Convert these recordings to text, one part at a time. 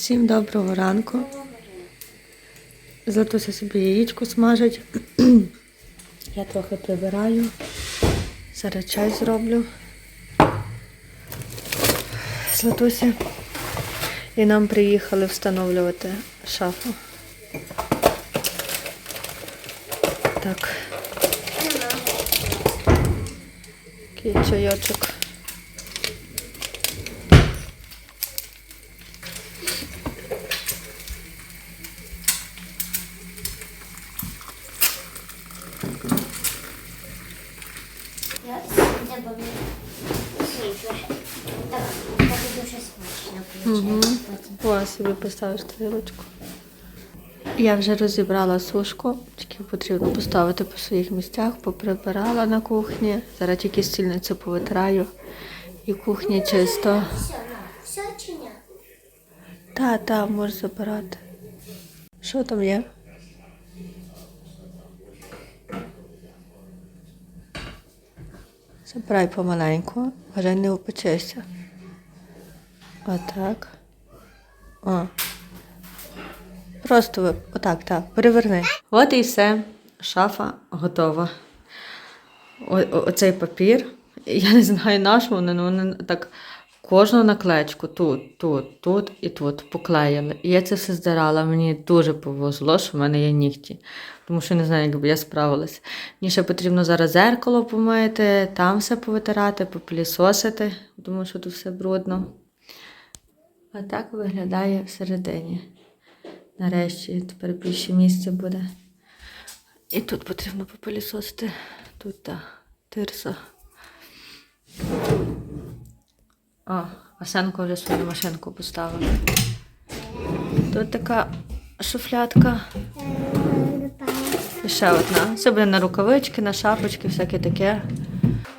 Всім доброго ранку. Златуся собі яєчко смажить. Я трохи прибираю. Зараз чай зроблю. Златусі. І нам приїхали встановлювати шафу. Так. Такий чайочок. Я сьогодні бо. Так, дуже смачно виходить потім. О, собі поставиш тарілочку. Я вже розібрала сушку, тільки потрібно поставити по своїх місцях, поприбирала на кухні. Зараз тільки стільницю повитираю. І кухня чисто. Все, все чи ні? Та, та, можеш забирати. Що там є? Забирай помаленьку, вже не опечешся. Отак. О. Просто отак, так, переверни. От і все. Шафа готова. О, оцей папір. Я не знаю на що вони, але вони так кожну наклеечку тут, тут, тут і тут поклеїли. І я це все здирала. Мені дуже повезло, що в мене є нігті. Тому що не знаю, як би я справилась. Мені ще потрібно зараз зеркало помити, там все повитирати, попілісосити, тому що тут все брудно. А так виглядає всередині. Нарешті тепер більше місця буде. І тут потрібно попилісосити. Тут та тирса. О, Асенко вже свою машинку поставила. Тут така шуфлятка. І ще одна. Це буде на рукавички, на шапочки, всяке таке.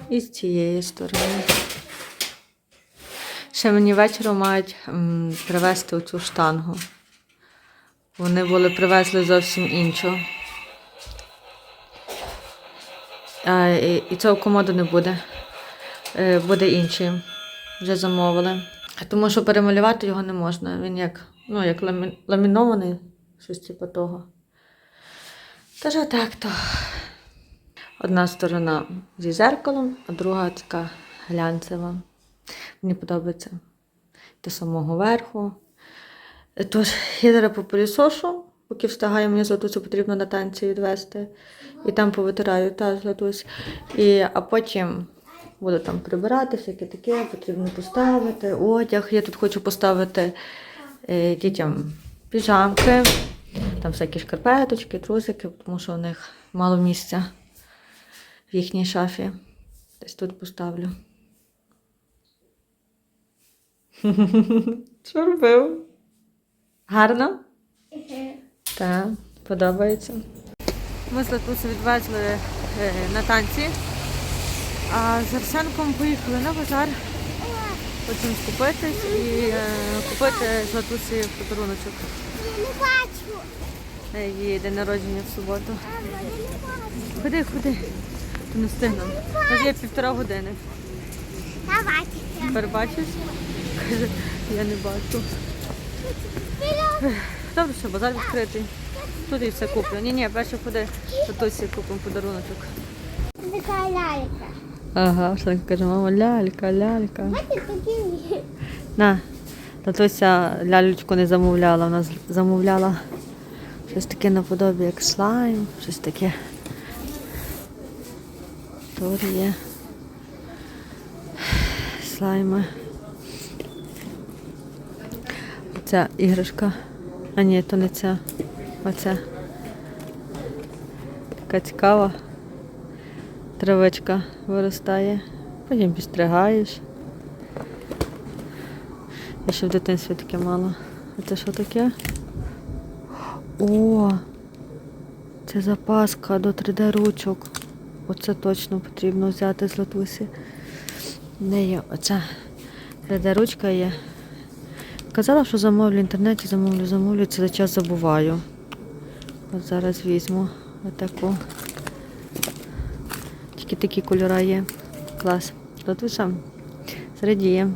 І з цієї сторони. Ще мені вечором мають м, привезти оцю штангу. Вони були привезли зовсім іншу. І, і цього комоду не буде. Е, буде інший. Вже замовили. Тому що перемалювати його не можна. Він як, ну, як ламі- ламінований, щось типу того. Тож отак то. Одна сторона зі зеркалом, а друга така глянцева. Мені подобається до самого верху. Тож, я зараз попилісошу, поки встигаю, мені златусю потрібно на танці відвести. І там повитираю та златусь. І, а потім буду там прибирати, всяке таке, потрібно поставити, одяг. Я тут хочу поставити е, дітям піжамки, там всякі шкарпеточки, трусики, тому що у них мало місця в їхній шафі. Десь тут поставлю. Що робив? Гарно? Так, подобається. Ми з Латусю відвезли е, на танці, а з Арсенком поїхали на базар. Потім скупитись і е, купити з Латусі подаруночок. Не бачу. Її день народження в суботу. Ходи, ходи. То не встигнемо. Нас є півтора години. Тепер бачиш? Каже, я не бачу. Добре, що базар відкритий. Тут і все куплю. Ні, ні, перше ходи, Латусі купимо подаруночок. Така лялька. Ага, Арсенка каже, мама, лялька, лялька. На, татуся лялечку не замовляла, вона замовляла щось таке наподобі, як слайм, щось таке. Тут є слайми. Ця іграшка. А ні, то не ця. Оця. Така цікава. Травичка виростає. Потім підстригаєш. Я ще в дитинстві таке мала. А це що таке? О! Це запаска до 3D ручок. Оце точно потрібно взяти з латусі. Не є оця 3D ручка є. Казала, що замовлю в інтернеті, замовлю, замовлю, цілий час забуваю. От зараз візьму отаку. Тільки такі кольори є. Клас. Латуша зрадіє.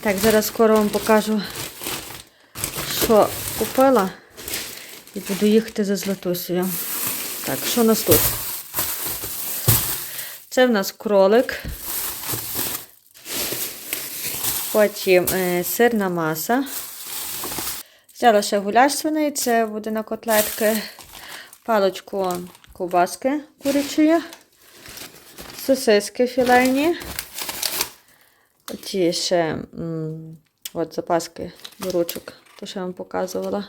Так, зараз скоро вам покажу що купила і буду їхати за Златусею. Так, що у нас тут? Це в нас кролик. Потім е, сирна маса. Взяла ще гуляш свиний, це буде на котлетки. Палочку ковбаски курячої. Сосиски філейні. Оті ще от запаски до ручок, то що я вам показувала.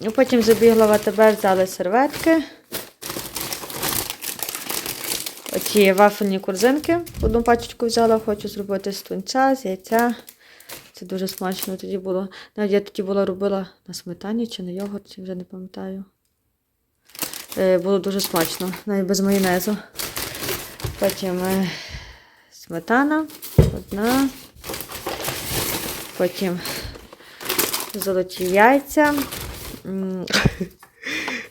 І потім забігла в АТБ, взяли серветки. Оті вафельні корзинки. Одну пачечку взяла, хочу зробити з тунця, з яйця. Це дуже смачно тоді було. Навіть я тоді була робила на сметані чи на йогурті, вже не пам'ятаю. Е, було дуже смачно, навіть без майонезу. Потім е, сметана одна. Потім золоті яйця.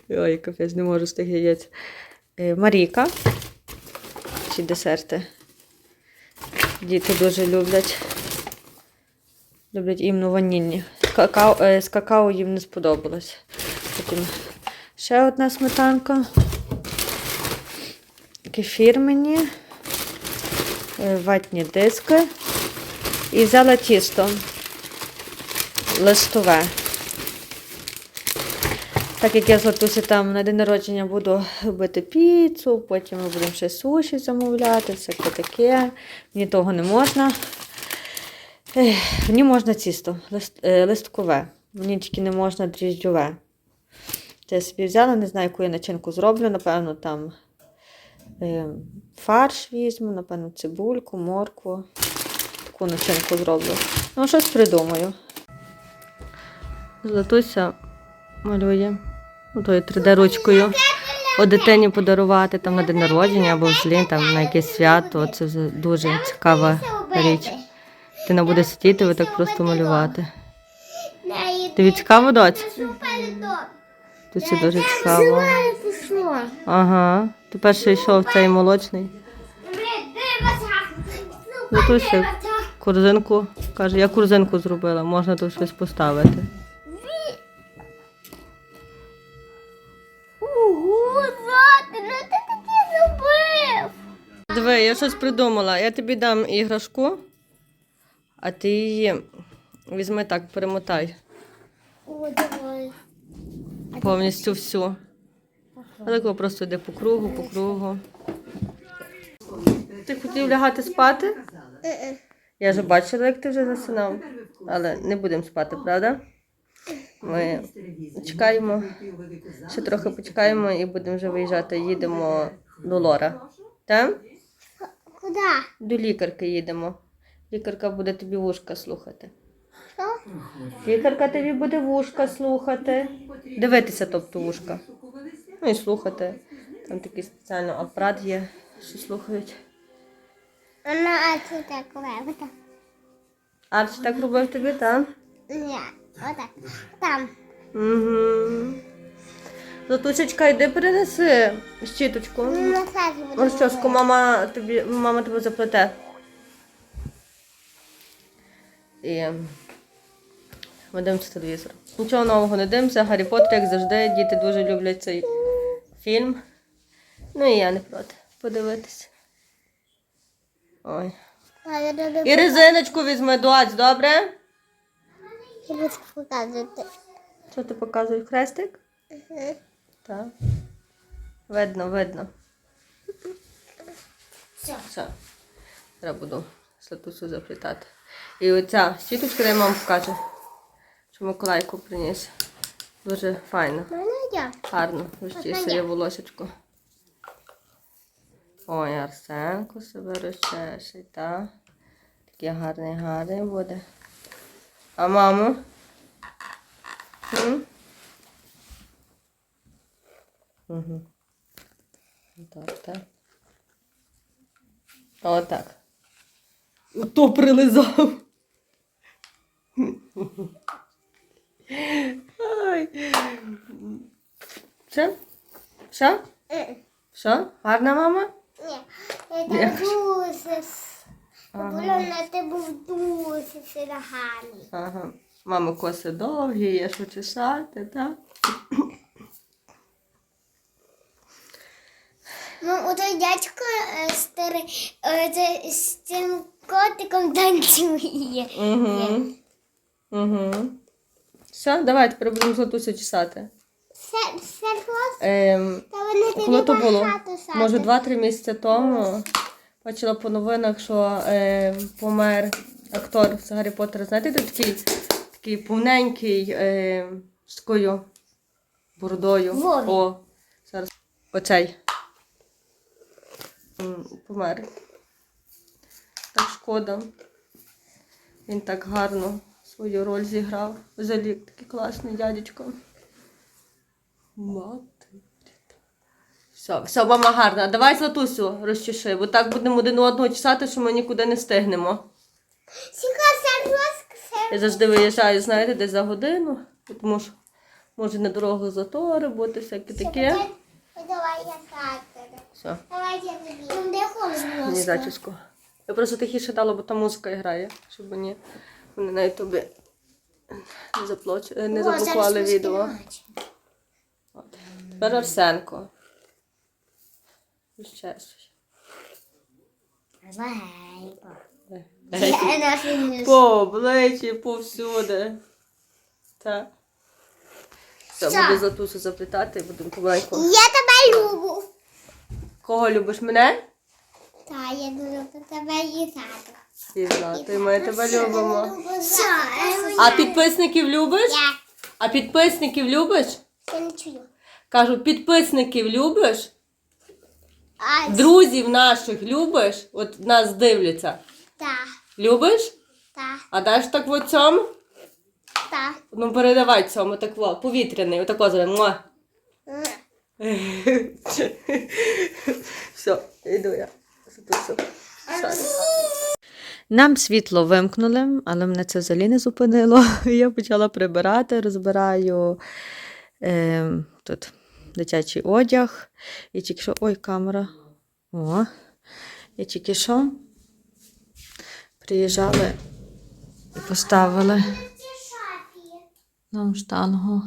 Ой, капець, не можу з тих яєць. Е, Маріка. Ці десерти. Діти дуже люблять. Люблять іменно ванільні. Какао, з какао їм не сподобалось. Потім ще одна сметанка. Кефір мені. Е, Ватні диски. І взяла тісто листове. Так як я з Латусі там на день народження буду робити піцу, потім ми будемо ще суші замовляти, всяке таке. Мені того не можна. Мені можна тісто е, листкове. Мені тільки не можна дріжджове. Це я собі взяла, не знаю, яку я начинку зроблю. Напевно, там е, фарш візьму, напевно, цибульку, моркву. Таку начинку зроблю. Ну, щось придумаю. Златуся малює. Тою 3D-ручкою. О дитині подарувати там на день народження або взагалі там на якесь свято. Це дуже цікава річ. Дитина буде сидіти, ви так просто малювати. Тобі цікаво, доць? Тут це дуже цікаво. Ага. Ти перший йшов цей молочний. Латуся корзинку. Каже, я корзинку зробила, можна тут щось поставити. Ого, ну ти таке зробив. Диви, я щось придумала. Я тобі дам іграшку, а ти її візьми так, перемотай О, давай. Повністю всю. А тако просто йде по кругу, по кругу. Ти хотів лягати спати? Я вже бачила, як ти вже засинав. Але не будемо спати, правда? Ми чекаємо, ще трохи почекаємо і будемо вже виїжджати. Їдемо до Лора. Так? Куди? До лікарки їдемо. Лікарка буде тобі вушка слухати. Що? Лікарка тобі буде вушка слухати. Дивитися, тобто вушка. Ну і слухати. Там такий спеціальний апарат є, що слухають. Вона а це так робить. Арч так робив тобі, так? Ні, отак. Там. Угу. Златусечка, йди перенеси щіточку. Ну, масаж буде. Мама тобі, мама тебе заплете. І ми дивимося телевізор. Нічого нового не дивимося. Гаррі Поттер, як завжди, діти дуже люблять цей фільм. Ну і я не проти подивитися. Ой. І резиночку візьми, доць, добре? я буду показувати. Що ти показуєш хрестик? Мгм. Так. Видно, видно. Все. Все. Треба буду статусу заплітати. І оця світочка, я вам покажу, що Миколайку приніс. Дуже файно, гарно. Розчісує волосечко. Ой, Арсенко себе розчешить, так? Такий гарний, гарний буде. А маму? Угу. Так, так. Отак. То прилизав. Ай. Все? Все? Все? Гарна мама? Ні. Я там дуже Бабуля, ти був дуже сироганий. Ага. Мами коси довгі, є що чесати, так? Ну, отой дядько е, старий е, з цим котиком танцює. Угу. Угу. Все, давай тепер будемо златусю чесати. Ем, коли то було? Може, 2-3 місяці тому бачила по новинах, що е, помер актор з Гаррі Поттера. Знаєте, такий, такий повненький е, з такою бородою. О, зараз. Оцей. Помер. Так шкода. Він так гарно свою роль зіграв. Взагалі такий класний дядечко. Мати. Все, все, мама гарна. Давай Златусю розчеши, бо так будемо один у одного чесати, що ми нікуди не встигнемо. Я завжди виїжджаю, знаєте, десь за годину, тому що може на дорогу затори бути, всяке таке. Давай я катер. Все, Давай я тобі. Там де холодно. мені зачіску. Я просто тихіше дала, бо там музика грає, щоб мені вони на ютубі не, заплоч... е, не заблокували відео. От. Тепер Арсенко. Ще. По обличчі, повсюди. Так. Все, буду Златусю заплітати і будемо помаленьку. Я тебе люблю. Кого любиш мене? Та, я дуже тебе і тато. І знати, ми тебе любимо. А підписників любиш? А підписників любиш? Я не чую. Кажу, підписників любиш? Друзів наших любиш? От нас дивляться. та, Любиш? та, А даш так в цьому? та. Ну передавай цьому, так во, повітряний, отако зробимо. Муа. Все, йду я. Нам світло вимкнули, але мене це взагалі не зупинило. Я почала прибирати, розбираю е, тут дитячий одяг. І тільки що. Ой, камера. О. І тільки що приїжджали і поставили нам штангу.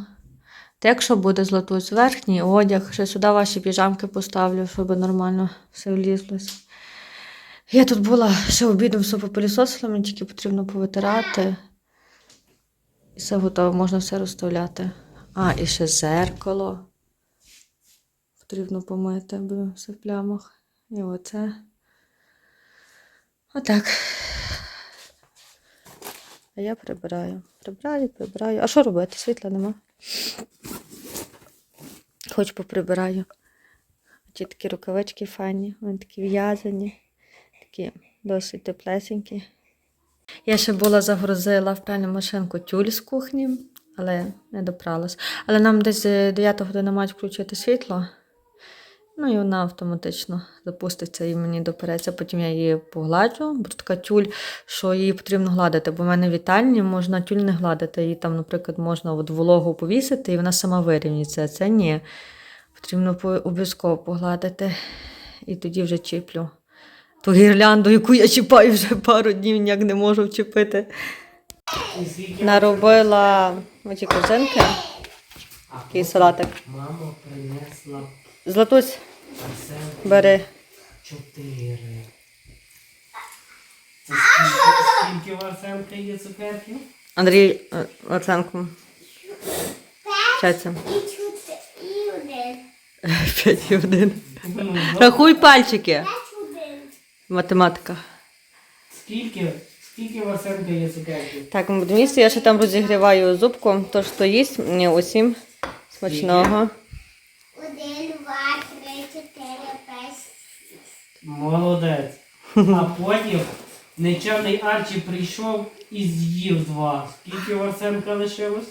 Та якщо буде златусь, верхній одяг, ще сюди ваші піжамки поставлю, щоб нормально все влізлося. Я тут була ще обідом все попилісосила, мені тільки потрібно повитирати. І все готово, можна все розставляти. А, і ще зеркало. Потрібно помити, бо все в плямах. І оце. Отак. А я прибираю. Прибираю, прибираю. А що робити? Світла нема. Хоч поприбираю. Ті такі рукавички файні, вони такі в'язані, такі досить теплесенькі. Я ще була загрузила в пральну машинку тюль з кухні, але не допралась. Але нам десь 9 година мають включити світло. Ну і вона автоматично запуститься і мені допереться. Потім я її погладжу, бо така тюль, що її потрібно гладити. Бо в мене вітальні можна тюль не гладити. Її там, наприклад, можна от вологу повісити, і вона сама вирівняється. А Це ні. Потрібно обов'язково погладити. І тоді вже чіплю ту гірлянду, яку я чіпаю вже пару днів, ніяк не можу вчепити. Наробила оті корзинки, такий салатик. Мама принесла Златусь, бери. чотири. Це скільки, скільки в Арсенка є цукерків? Андрій е. І один. 5 і 1. Ну, Рахуй пальчики. П'ять. Математика. Скільки, скільки в Арсенка є цукерків? Так, ми будемо їсти. Я ще там розігріваю зубку. Тож хто їсть, мені усім смачного. Один, два, три, чотири, п'ять. Молодець. А потім нечемний Арчі прийшов і з'їв два. Скільки в Арсенка лишилось?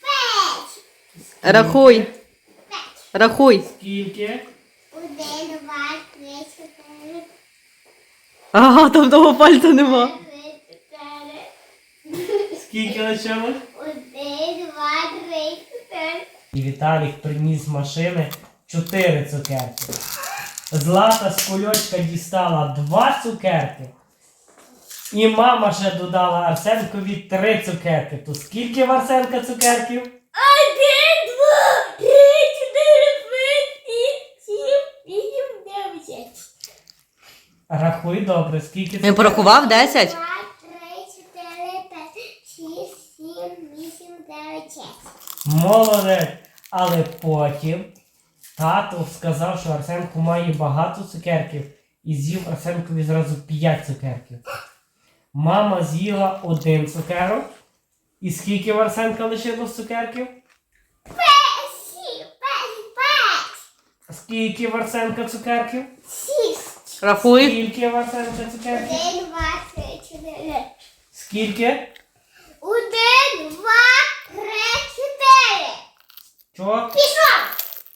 П'ять. Рахуй. Рахуй. Скільки? Один, два, три, чотири, Ага, там того пальця нема. Скільки лишилось? Один, два, три, чотири. І Віталік приніс з машини чотири цукерки. Злата з кульочка дістала два цукерки. І мама ще додала Арсенкові три цукерки. То скільки в Арсенка цукерків? Один, два, три, чотири, п'ять, шість, сім, вісім, дев'ять, десять. Рахуй добре, скільки це? Він порахував 10? Два, три, чотири, п'ять, шість, сім, вісім, дев'ять, десять. Молодець. Але потім тато сказав, що Арсенко має багато цукерків і з'їв Арсенкові зразу 5 цукерків. Мама з'їла один цукерок. І скільки в Арсенка лишилось цукерків? Сім, п'ять, п'ять, Скільки в Арсенка цукерків? шість. Рахуй. Скільки в Арсенка цукерків? Один, два, три, чотири. Скільки? Один, два, три, чотири. Чо? Пішов.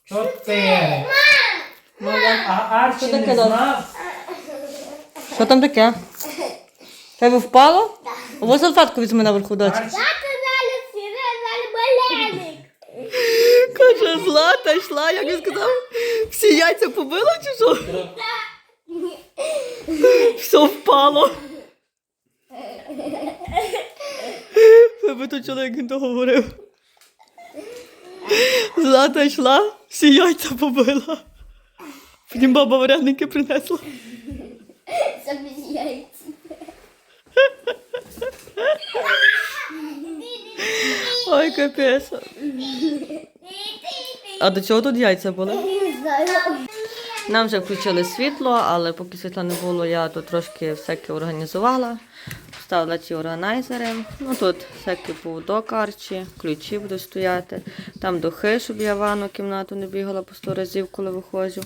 Чотири. А Арчі Що таке не знав. Що там таке? Тебе впало? Ось салфетку візьми наверху доці. Арчі, Тато зараз сіре. Каже, злата йшла, як він сказав, всі яйця побила чи що? Все впало. Ви то чоловік він то говорив. Злата йшла, всі яйця побила. Потім баба вареники принесла. Самі яйця. Ой, капець. А до чого тут яйця були? Не знаю. Нам вже включили світло, але поки світла не було, я тут трошки всяке організувала. Вставила ці органайзери. Ну тут всякий поводок ключі будуть стояти. Там духи, щоб я ванну кімнату не бігала по сто разів, коли виходжу.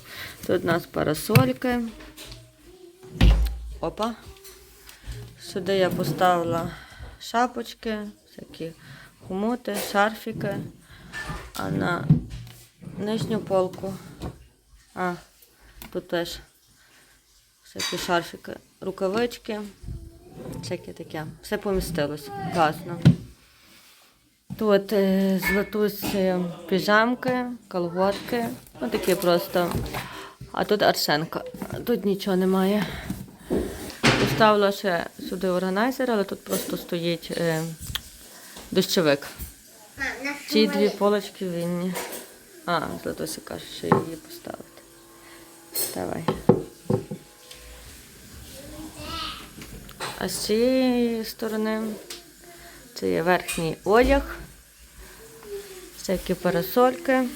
Тут у нас парасольки. Опа. Сюди я поставила шапочки, всякі хомути, шарфіки. А на нижню полку. А, тут теж всякі шарфіки, рукавички, всяке таке. Все помістилось. Класно. Тут е, златусі піжамки, колготки. Ну такі просто. А тут Арсенка. Тут нічого немає. Поставила ще сюди органайзер, але тут просто стоїть е, дощовик. Ці дві полочки винні. А, Златуся каже, що її поставити. Давай. А з цієї сторони це є верхній одяг, всякі парасольки.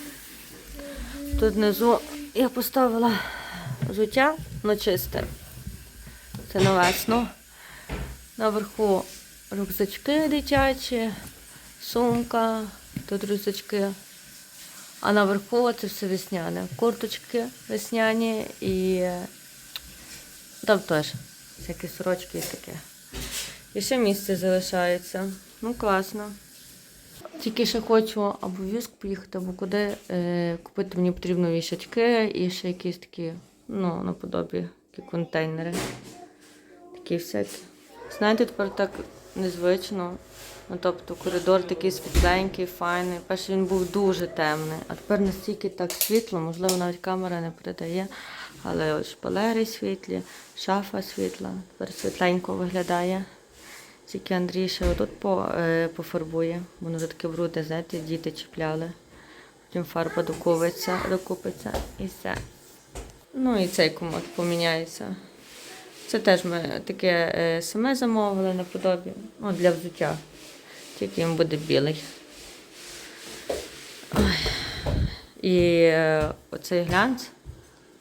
Тут внизу я поставила взуття, ну чисте. Це на весну. Наверху рюкзачки дитячі, сумка, тут рюкзачки. А наверху це все весняне. Курточки весняні і е, там теж всякі сорочки і таке. І ще місце залишається. Ну, класно. Тільки ще хочу або віск поїхати, або куди. Е, купити мені потрібно вішачки і ще якісь такі, ну, наподобі, такі контейнери. Такі всякі. Знаєте, тепер так незвично. Ну, тобто коридор такий світленький, файний. Перший він був дуже темний, а тепер настільки так світло, можливо, навіть камера не передає. Але от шпалери світлі, шафа світла, тепер світленько виглядає. Тільки Андрій ще отут по, е, пофарбує. Воно вже таке брудне, знаєте, діти чіпляли. Потім фарба докупиться, докупиться і все. Ну і цей комод поміняється. Це теж ми таке е, саме замовили наподобі ну, для взуття. Тільки він буде білий. Ой. І е, оцей глянц,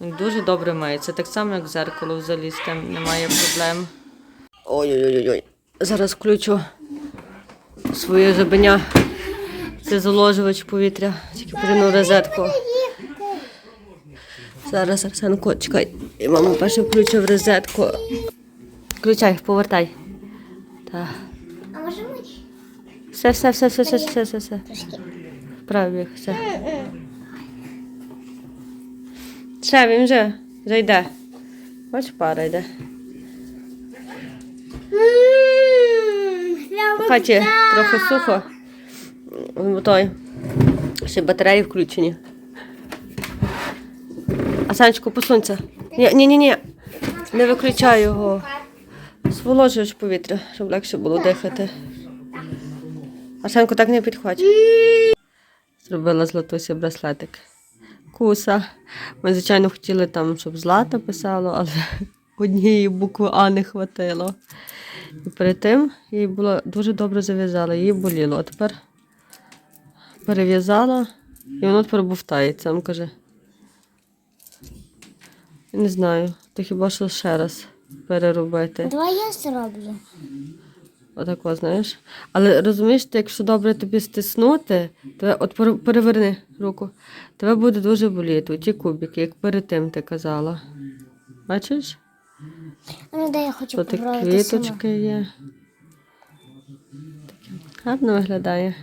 він дуже добре миється. Так само, як зеркало взагалі, з тим немає проблем. Ой-ой-ой. Зараз включу своє жабеня. Це заложувач повітря. Тільки потрібно розетку. Зараз Арсенко, чекай. І мама перше включив розетку. Включай, повертай. Так. Все, все, все, все, все, все, все, все. трошки? Вправ їх, все. Він вже, вже йде. Ось пара йде. В хаті трохи сухо. Той. Ще батареї включені. А Асанечко, посунься. Ні, ні, ні, ні. Не виключай його. Зволожуєш повітря, щоб легше було дихати. Арсенко, так не підходь. Зробила златусі браслетик. Куса. Ми, звичайно, хотіли там, щоб злата писало, але однієї букви А не хватило. І перед тим їй було дуже добре зав'язала, її боліло. А тепер перев'язала і воно тепер бувтається. Він каже. Не знаю, то хіба що ще раз переробити. Давай я зроблю. Отако, знаєш. Але розумієш, ти, якщо добре тобі стиснути, то от переверни руку, тебе буде дуже боліти. Ті кубики, як перед тим ти казала. Бачиш? Ну дай я хочу Тут попробувати сама. квіточки є. Таке гарно виглядає.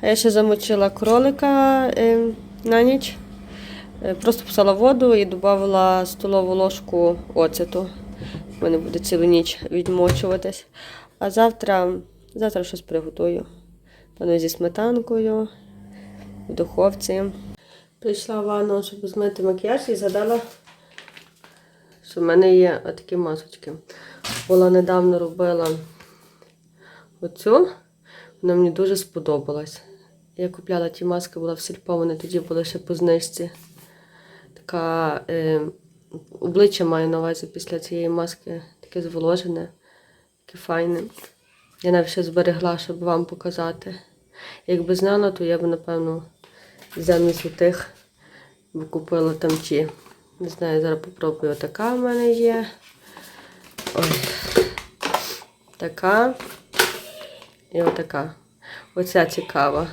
А я ще замочила кролика е, на ніч. Е, Просто писала воду і додавала столову ложку оцету. У мене буде цілу ніч відмочуватись. А завтра, завтра щось приготую. Пану зі сметанкою в духовці. Прийшла в ванну, щоб змити макіяж і згадала, що в мене є такі масочки. Була недавно робила оцю, вона мені дуже сподобалась. Я купляла ті маски, була в сільпо, вони тоді були ще по знижці. Така е, обличчя маю на увазі після цієї маски, таке зволожене, таке файне. Я навіть ще зберегла, щоб вам показати. Якби знала, то я б, напевно, замість тих купила там ті. Не знаю, зараз попробую. Така в мене є. Ой. Така. І отака. Оця цікава.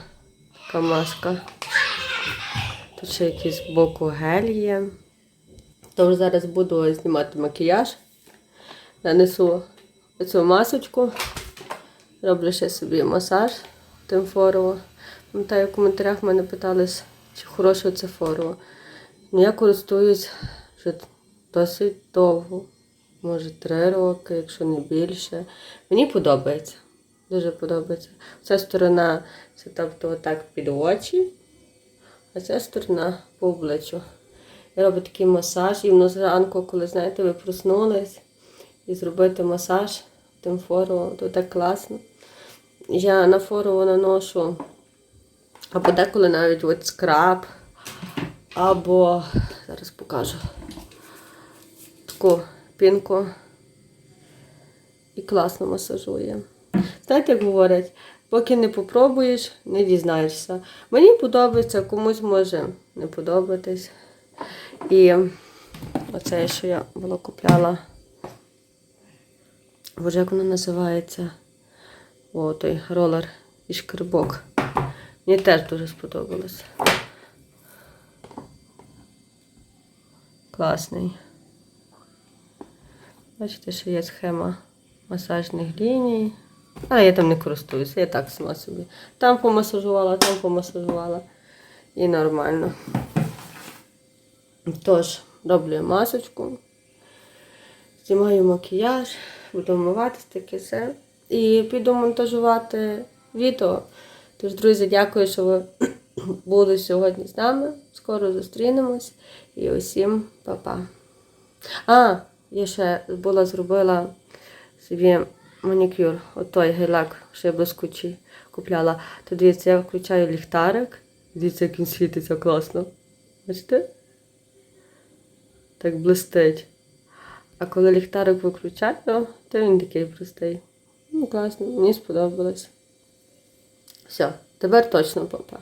Така маска. Тут ще якийсь боку гель є. Тож зараз буду знімати макіяж. Нанесу оцю масочку. Роблю ще собі масаж тим тимфорово. Пам'ятаю, в коментарях мене питались, чи хороше це форово. Ну, я користуюсь вже досить довго, може три роки, якщо не більше. Мені подобається. Дуже подобається. Ця сторона це тобто отак під очі, а ця сторона по обличчю. Роблю такий масаж, і воно зранку, коли знаєте, ви проснулись і зробити масаж тим форово, то так класно. Я на форово наношу або деколи навіть от скраб, або зараз покажу таку пінку і класно масажує. Знаєте, як говорять, поки не попробуєш, не дізнаєшся. Мені подобається, комусь може не подобатись. І оце, що я була купляла. Боже, як воно називається? О, той ролер і шкребок. Мені теж дуже сподобалось. Класний. Бачите, що є схема масажних ліній. А я там не користуюся, я так сама собі. Там помасажувала, там помасажувала. І нормально. Тож, роблю масочку, знімаю макіяж, буду вмиватись таке все. І піду монтажувати відео. Тож, друзі, дякую, що ви були сьогодні з нами. Скоро зустрінемось. І усім па-па. А, я ще була зробила собі манікюр, отой гелак, що я блискучий купляла. То дивіться, я включаю ліхтарик. Дивіться, як він світиться класно. Бачите? Так блистить. А коли ліхтарик виключаю, то він такий простий. Ну, класно, мені сподобалось. Все, тепер точно папа.